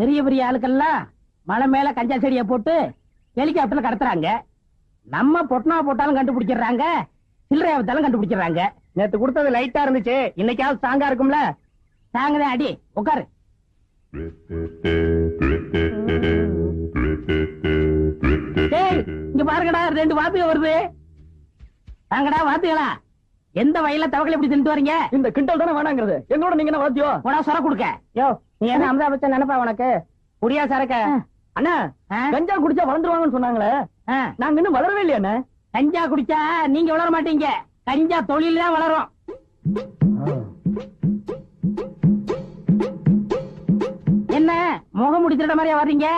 பெரிய பெரிய ஆளுக்கெல்லாம் மலை மேல கஞ்சா செடியை போட்டு ஹெலிகாப்டர்ல கடத்துறாங்க. நம்ம பொட்டனா போட்டாலும் கண்டுபிடிச்சிடுறாங்க. சில்லறை ஆபத்தாலும் கண்டுபிடிச்சிடுறாங்க. நேத்து கொடுத்தது லைட்டா இருந்துச்சு. இன்னைக்காவது ஸ்ட்ராங்கா இருக்கும்ல? தாங்கதான் அடி உட்காரு இங்க பாருங்கடா ரெண்டு வாத்துக வருது. தாங்கடா வாத்துகளா? எந்த வயல்ல தவக்கலை இப்படி தின்ட்டு வரீங்க? இந்த கிண்டல் தானே வேணாங்கிறது. எங்களோட நீங்க என்ன வாத்தியோ? போடா சொர கொடுக்க. யோ நீ என்ன? அமிதாப் பச்சன் நினைப்பா உனக்கு? குடியா சரக்க? அண்ணா? கஞ்சா குடிச்சா வளர்ந்துருவாங்கன்னு சொன்னாங்களே. நாங்க இன்னும் வளரவே இல்லையா அண்ணா. கஞ்சா குடிச்சா நீங்க வளர மாட்டீங்க. கஞ்சா தொழில் தான் வளரும். என்ன? முகமுடி திருட மாதிரியா வர்றீங்க?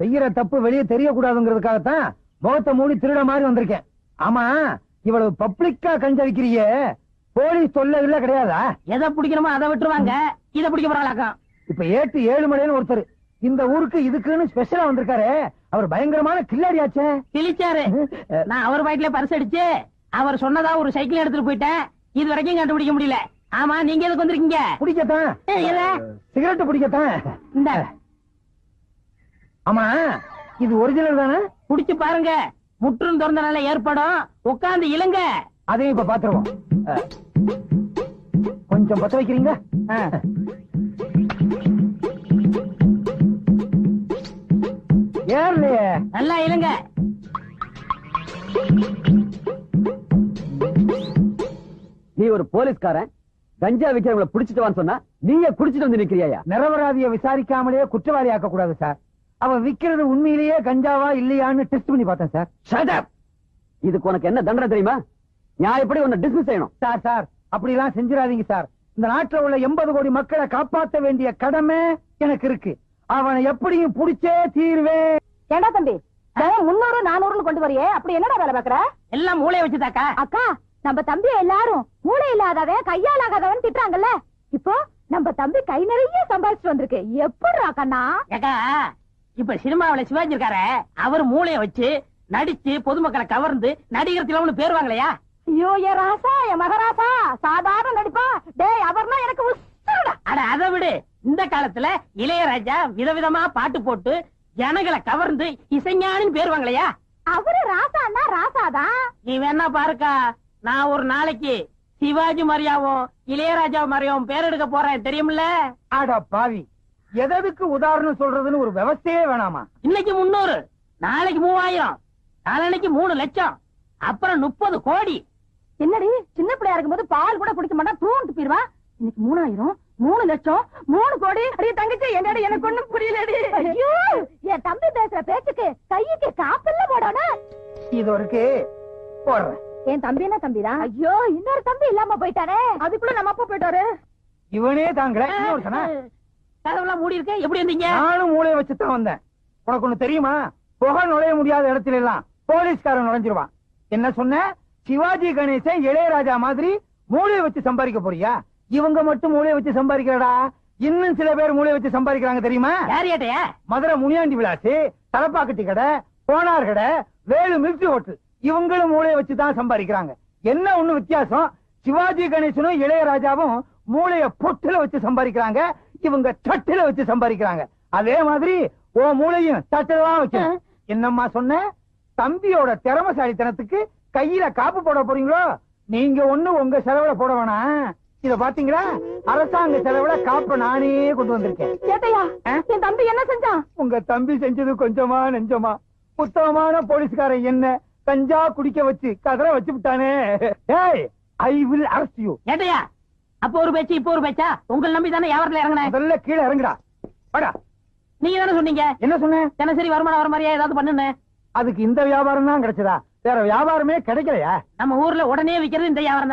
செய்யற தப்பு வெளியே தெரியக்கூடாதுங்கிறதுக்காகத்தான் முகத்தை மூடி திருட மாதிரி வந்திருக்கேன். ஆமா இவ்வளவு பப்ளிக்கா கஞ்சரிக்கிறிய? போலீஸ் தொல்லை இல்ல கிடையாதா? எதை பிடிக்கணுமோ அதை விட்டுருவாங்க. இதை பிடிக்க போறாளாக்கம் இப்ப ஏட்டு ஏழு மணின்னு ஒருத்தர். இந்த ஊருக்கு இதுக்குன்னு ஸ்பெஷலா வந்திருக்காரு. அவர் பயங்கரமான கில்லாடியாச்சே. கிழிச்சாரு. நான் அவர் வயிற்றுல பரிசு அடிச்சு அவர் சொன்னதா ஒரு சைக்கிள் எடுத்துட்டு போயிட்டேன். இது வரைக்கும் கண்டுபிடிக்க முடியல. ஆமா நீங்க எதுக்கு வந்திருக்கீங்க? பிடிக்கத்தான்? சிகரெட் பிடிக்கத்தான் இந்த. ஆமா இது ஒரிஜினல் தானே? குடிச்சு பாருங்க. முற்றும் திறந்த நிலை ஏற்படும். உட்கார்ந்து இழுங்க. அதையும் இப்ப பாத்துருவோம். கொஞ்சம் பத்த வைக்கிறீங்க ஏறலையே. நல்லா இழுங்க. நீ ஒரு போலீஸ்காரன். கஞ்சா விக்கிறவங்கள பிடிச்சிட்டு வான்னு சொன்னா நீயே குடிச்சிட்டு வந்து நிக்கிறியா நிரபராதிய விசாரிக்காமலே குற்றவாளி ஆக்க கூடாது சார். அவன் விக்கிறது உண்மையிலேயே கஞ்சாவா இல்லையான்னு டெஸ்ட் பண்ணி பார்த்தேன் சார் up! இதுக்கு உனக்கு என்ன தண்டனை தெரியுமா? நியாயப்படி உன்னை டிஸ்மிஸ் செய்யணும்? சார் சார் அப்படி எல்லாம் செஞ்சிடாதீங்க சார் இந்த நாட்டுல உள்ள எண்பது கோடி மக்களை காப்பாத்த வேண்டிய கடமை எனக்கு இருக்கு. அவனை எப்படியும் புடிச்சே தீர்வேன். ஏண்டா தம்பி? முன்னூறு நானூறுன்னு கொண்டு வரியே. அப்படி என்னடா வேலை பாக்குற எல்லாம் மூளைய வச்சுதாக்கா? அக்கா நம்ம தம்பி எல்லாரும் மூளை இல்லாதவன் கையால் ஆகாதவன் திட்டுறாங்கல்ல. இப்போ நம்ம தம்பி கை நிறைய சம்பாதிச்சுட்டு வந்திருக்கு. எப்படிடா கண்ணா? இப்ப சினிமாவுல சிவாஜி இருக்காரு அவர் மூளைய வச்சு நடிச்சு பொதுமக்களை கவர்ந்து நடிகர் திலம்னு பேருவாங்களையா? ஐயோ என் ராசா என் மகராசா சாதாரண நடிப்பா? டேய் அவர்னா எனக்கு உசுருடா. அட அதை விடு. இந்த காலத்துல இளையராஜா விதவிதமா பாட்டு போட்டு ஜனங்களை கவர்ந்து இசைஞானின்னு பேருவாங்களையா? அவரு ராசான்னா ராசாதான் நீ வேணா பாருக்கா? நான் ஒரு நாளைக்கு சிவாஜி மரியாவும் இளையராஜா மரியாவும் பேர் எடுக்க போறேன். தெரியுமில்ல? ஆடா பாவி. எதற்கு உதாரணம் சொல்றதுன்னு ஒரு விவசாயே வேணாமா? இன்னைக்கு முன்னூறு நாளைக்கு மூவாயிரம் நாளைக்கு மூணு லட்சம் அப்புறம் முப்பது கோடி. என்னடி? சின்ன பிள்ளையா இருக்கும்போது பால் கூட குடிக்க மாட்டான் தூண்டு போயிருவா? இன்னைக்கு மூணாயிரம் மூணு லட்சம் மூணு கோடி. அடி தங்கச்சி என்னடி எனக்கு ஒண்ணும் புரியலடி. ஐயோ! என் தம்பி பேசுற பேச்சுக்கு கைக்கு காப்பில்ல போடணும் இது இருக்கு போடுறேன். என் தம்பி என்ன தம்பிதான் ஐயோ இன்னொரு தம்பி இல்லாம போயிட்டானே. அதுக்குள்ள நம்ம அப்பா போயிட்டாரு. இவனே தாங்கல கதவுலாம் மூடி இருக்கு எப்படி இருந்தீங்க நானும் மூளைய வச்சுதான் வந்தேன். உனக்கு ஒண்ணு தெரியுமா? புகை நுழைய முடியாத இடத்துல எல்லாம் போலீஸ்காரன் நுழைஞ்சிருவான். என்ன சொன்ன? சிவாஜி கணேசன் இளையராஜா மாதிரி மூளைய வச்சு சம்பாதிக்க போறியா? இவங்க மட்டும் மூளைய வச்சு சம்பாதிக்கிறடா இன்னும் சில பேர் மூளைய வச்சு சம்பாதிக்கிறாங்க தெரியுமா? மதுரை முனியாண்டி விலாசு தலப்பாக்கட்டி கடை கோனார் கடை வேலு மில்கி ஹோட்டல். இவங்களும் மூளைய வச்சு தான் சம்பாதிக்கிறாங்க. என்ன ஒண்ணு வித்தியாசம்? சிவாஜி கணேசனும் இளையராஜாவும் மூளைய பொட்டுல வச்சு சம்பாதிக்கிறாங்க. இவங்க தட்டுல வச்சு சம்பாதிக்கிறாங்க. அதே மாதிரி ஓ மூளையும் தட்டுல தான் வைக்கணும் என்னம்மா சொன்ன? தம்பியோட திறமசாலித்தனத்துக்கு கையில காப்பு போட போறீங்களோ? நீங்க ஒண்ணு உங்க செலவுல போட வேணாம். இத பாத்தீங்களா? அரசாங்க செலவுல காப்ப நானே கொண்டு வந்திருக்கேன். சேட்டையா? ஆ? என் தம்பி என்ன செஞ்சான் உங்க தம்பி செஞ்சது கொஞ்சமா நெஞ்சமா. உத்தமமான போலீஸ்காரன் என்ன கஞ்சா குடிக்க வச்சு கதற வச்சு விட்டானே. ஏய் ஐ வில் அரஸ்ட் யூ ஏட்டையா அப்ப ஒரு பேச்சு இப்ப ஒரு பேச்சா? உங்களை நம்பி தானே வியாபாரத்துல இறங்கினேன் முதல்ல கீழே இறங்குடா. வாடா. நீங்க தானே சொன்னீங்க? என்ன சொன்னேன் தினசரி வருமானம் வர மாதிரியா ஏதாவது பண்ணுன்னு? அதுக்கு இந்த வியாபாரம் தான் கிடைச்சதா? வேற வியாபாரமே கிடைக்கலையா? நம்ம ஊர்ல உடனே விக்கிறது இந்த வியாபாரம்